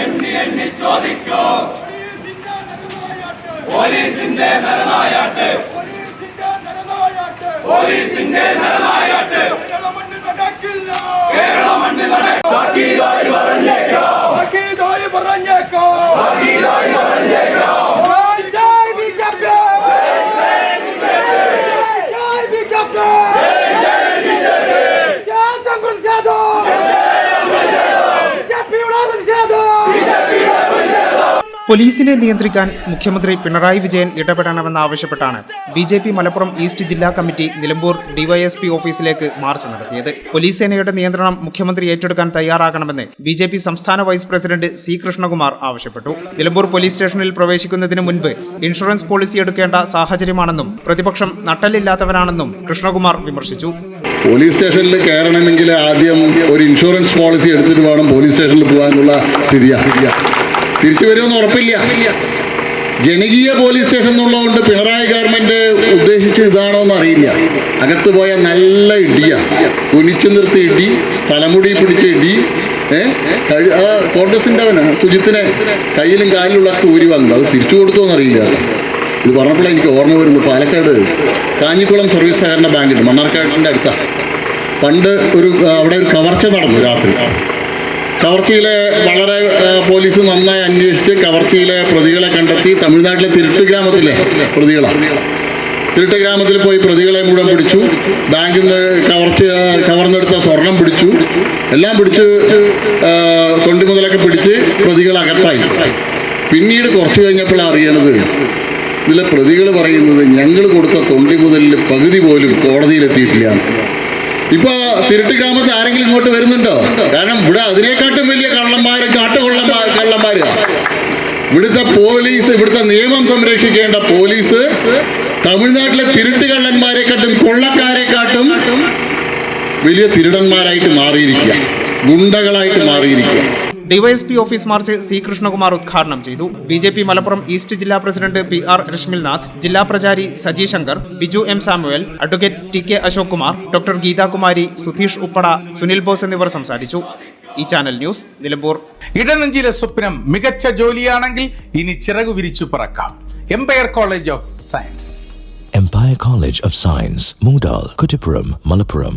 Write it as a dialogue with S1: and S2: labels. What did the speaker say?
S1: എണ്ണി എണ്ണി ചോദിക്കൂ. പോലീസിന്റെ നരനായാട്ട്. പോലീസിന്റെ നരനായാട്ട്. കേരള മണ്ണിൽ താക്കീതായി പറഞ്ഞേക്കാം. താക്കീതായി
S2: പോലീസിനെ നിയന്ത്രിക്കാൻ മുഖ്യമന്ത്രി Pinarayi Vijayan ഇടപെടണമെന്നാവശ്യപ്പെട്ടാണ് B J P Malappuram east ജില്ലാ കമ്മിറ്റി നിലമ്പൂർ ഡിവൈഎസ്പി ഓഫീസിലേക്ക് മാർച്ച് നടത്തിയത്. പോലീസ് സേനയുടെ നിയന്ത്രണം മുഖ്യമന്ത്രി ഏറ്റെടുക്കാൻ തയ്യാറാകണമെന്ന് ബി ജെ പി സംസ്ഥാന വൈസ് പ്രസിഡന്റ് സി കൃഷ്ണകുമാർ ആവശ്യപ്പെട്ടു. നിലമ്പൂർ പോലീസ് സ്റ്റേഷനിൽ പ്രവേശിക്കുന്നതിന് മുൻപ് ഇൻഷുറൻസ് പോളിസി എടുക്കേണ്ട സാഹചര്യമാണെന്നും പ്രതിപക്ഷം നട്ടലില്ലാത്തവരാണെന്നും കൃഷ്ണകുമാർ വിമർശിച്ചു.
S3: പോലീസ് സ്റ്റേഷനിൽ കയറണമെങ്കിൽ ആദ്യം ഒരു ഇൻഷുറൻസ് പോളിസി എടുത്തിട്ട് വേണം പോലീസ് സ്റ്റേഷനിൽ പോകാനുള്ള സ്ഥിതിയാണ് തിരിച്ചു വരുമെന്ന് ഉറപ്പില്ല. ജനകീയ പോലീസ് സ്റ്റേഷൻ എന്നുള്ളതുകൊണ്ട് പിണറായി ഗവൺമെന്റ് ഉദ്ദേശിച്ച് ഇതാണോ എന്ന് അറിയില്ല. അകത്ത് പോയ നല്ല ഇടിയ. കുനിച്ചു നിർത്തി ഇടി തലമുടി പിടിച്ച് ഇടി ഏഹ് ആ കോൺഗ്രസിന്റെ അവന് സുജിത്തിനെ കയ്യിലും കാലിലുള്ള ഒക്കെ ഊരി വന്നു. അത് തിരിച്ചു കൊടുത്തോ എന്നറിയില്ല ഇത് പറഞ്ഞപ്പോഴാണ് എനിക്ക് ഓർമ്മ വരുന്നത് പാലക്കാട് കാഞ്ഞിക്കുളം സർവീസ് സഹകരണ ബാങ്കിൽ മണ്ണാർക്കാട്ടിന്റെ അടുത്താണ് പണ്ട് ഒരു അവിടെ ഒരു കവർച്ച നടന്നു രാത്രി. കവർച്ചയിലെ വളരെ പോലീസ് നന്നായി അന്വേഷിച്ച് കവർച്ചയിലെ പ്രതികളെ കണ്ടെത്തി തമിഴ്നാട്ടിലെ തിരുട്ട് ഗ്രാമത്തിലെ പ്രതികളാണ് തിരുട്ട് ഗ്രാമത്തിൽ പോയി പ്രതികളെ മുഴുവൻ പിടിച്ചു. ബാങ്കിൽ നിന്ന് കവർച്ച കവർന്നെടുത്ത സ്വർണം പിടിച്ചു. എല്ലാം പിടിച്ച് തൊണ്ടി മുതലൊക്കെ പിടിച്ച് പ്രതികൾ അകത്തായി. പിന്നീട് കുറച്ച് കഴിഞ്ഞപ്പോഴാണ് അറിയണത് ഇതിലെ പ്രതികൾ പറയുന്നത് ഞങ്ങൾ കൊടുത്ത തൊണ്ടി മുതലിൽ പകുതി പോലും കോടതിയിലെത്തിയിട്ടില്ല ഇപ്പൊ തിരുട്ടി ഗ്രാമത്തിൽ ആരെങ്കിലും ഇങ്ങോട്ട് വരുന്നുണ്ടോ? കാരണം ഇവിടെ അതിനേക്കാട്ടും വലിയ കള്ളന്മാര് കാട്ടുകൊള്ളന്മാർ കള്ളന്മാരാ. ഇവിടുത്തെ പോലീസ് ഇവിടുത്തെ നിയമം സംരക്ഷിക്കേണ്ട പോലീസ് തമിഴ്നാട്ടിലെ തിരുട്ടി കള്ളന്മാരെക്കാട്ടും കൊള്ളക്കാരെക്കാട്ടും വലിയ തിരുടന്മാരായിട്ട് മാറിയിരിക്കുക. ഗുണ്ടകളായിട്ട് മാറിയിരിക്കുക.
S2: DYSP office march C Krishnakumar ഉദ്ഘാടനം ചെയ്തു. B J P Malappuram east ജില്ലാ പ്രസിഡന്റ് പി ആർ രശ്മിൽനാഥ് ജില്ലാ പ്രചാരി Saji Shankar Biju M Samuel advocate T K Ashok Kumar doctor Geethakumari Sudheesh Uppada Sunil Bose എന്നിവർ സംസാരിച്ചു. ഈ ചാനൽ ന്യൂസ് നിലമ്പൂർ.
S4: ഇടനെഞ്ചിലെ സ്വപ്നം മികച്ച ജോലിയാണെങ്കിൽ ഇനി ചിറകു വിരിച്ചു പറക്കാം. Empire college of science
S5: Empire college of science Moondal, Kuttipuram, Malappuram.